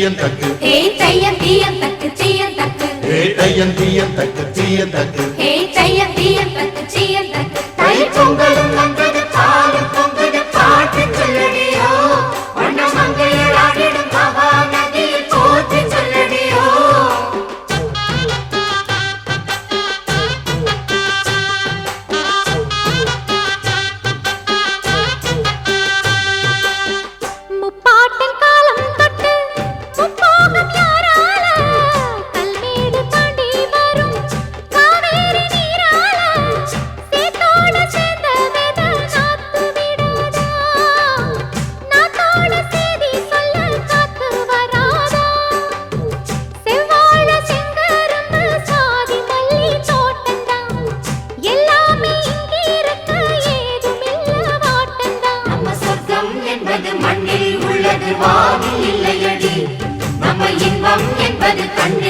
தீயன் தக்கு. தீயன் ஹே தக்கு தக்கு. தையன் தீயன் தக்கு தீயன் தக்கு. ஹே தக்கு தீயம் தக்கு. என்பது மண்ணில் உள்ளது வானில் இல்லையடி. நம்ம இன்பம் என்பது கண்ணில்